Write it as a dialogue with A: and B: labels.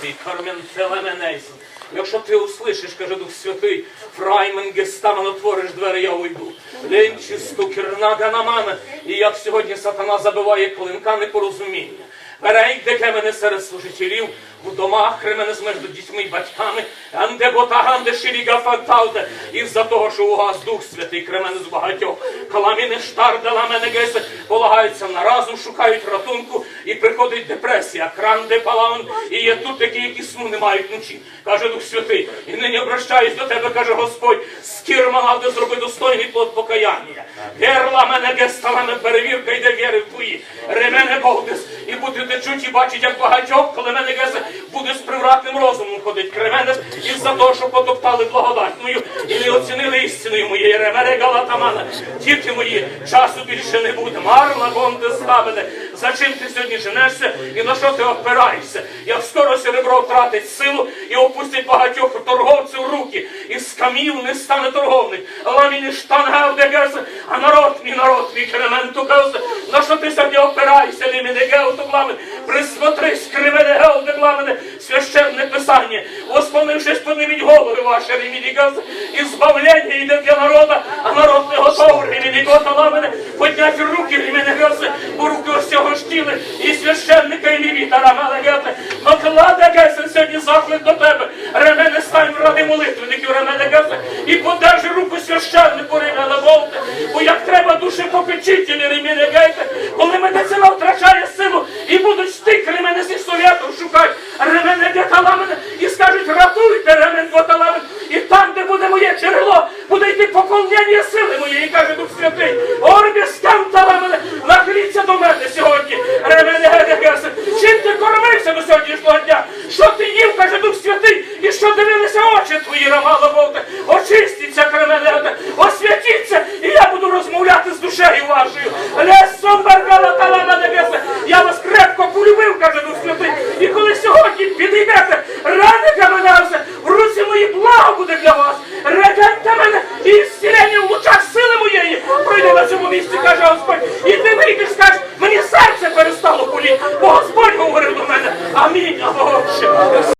A: святий, Кармен Телеменейсон. Якщо ти услышиш, каже Дух Святий, Фраймен Гестамен, отвориш двері, я уйду. Ленчі стукернага на мене. І як сьогодні сатана забиває клинка непорозуміння. Перейде мене серед служителів, у домах мене з между дітьми і батьками, анде ботаганде ширіга фанталде, із-за того, що у вас Дух Святий кремене з багатьох, каламіни штардела мене гесе, полагаються на разум, шукають ратунку, і приходить депресія, кранде палаун, і є тут такі, які сну не мають ночі. Каже Дух Святий, і нині обращаюсь до тебе, каже Господь, скірма надо зроби достойний плод покаяння. Герла мене гестала мене перевірка йде віри в твої. І чуть і бачить, як багатьох, коли мене гесе буде з привратним розумом ходить кременес, із-за того, що потоптали благодать мою і не оцінили істиною моєї ремене галатамана. Діти мої, часу більше не буде. Марна гонте ставене. За чим ти сьогодні женешся і на що ти опираєшся? Як скоро серебро втратить силу і опустить багатьох торговців руки, і з камів не стане торговник. Ламіні штангав дегесе, а народ мій народ мій кременту геосе. На що ти сьогодні опираєшся, лімі не геоту гламен? Присмотрись, кривене геоте гламене, священне писання. Воспомнившись, подниміть голови ваші, лімі геосе, і збавлення йде для народа, а народ не готовий, лімі гота гламене, поднять руки, лімі геосе, бо руки ось цього штіли, і священника, і лівіта, рамеле геоте. Окладе гесе сьогодні заклик до тебе. Ремене стань ради молитвенників, ремене гесе, і подержи руку священнику, ремене волте, треба душі попечителі, ремене гейте, коли медицина втрачає силу, і будуть стик, ремене зі совєтом шукати, ремене геталамене, і скажуть, ратуйте, ремен готаламен, і там, де буде моє джерело, буде йти поповнення сили моєї, каже Дух Святий. Орбі Орбіс канталамене, нахиліться до мене сьогодні, ремене геталамене. Чим ти кормився до сьогоднішнього дня? Що ти їв, каже Дух Святий, і що дивилися очі твої, рамало душею вашою. Лесом баргала талама небесне, я вас крепко полюбив, каже Дух Святий. І коли сьогодні підійдете, раника мене все, в руці мої благо буде для вас. Регеньте мене і зцілення в лучах сили моєї пройде на цьому місці, каже Господь. І ти вийдеш, скажеш, мені серце перестало боліти, бо Господь говорив до мене. Амінь, Боже.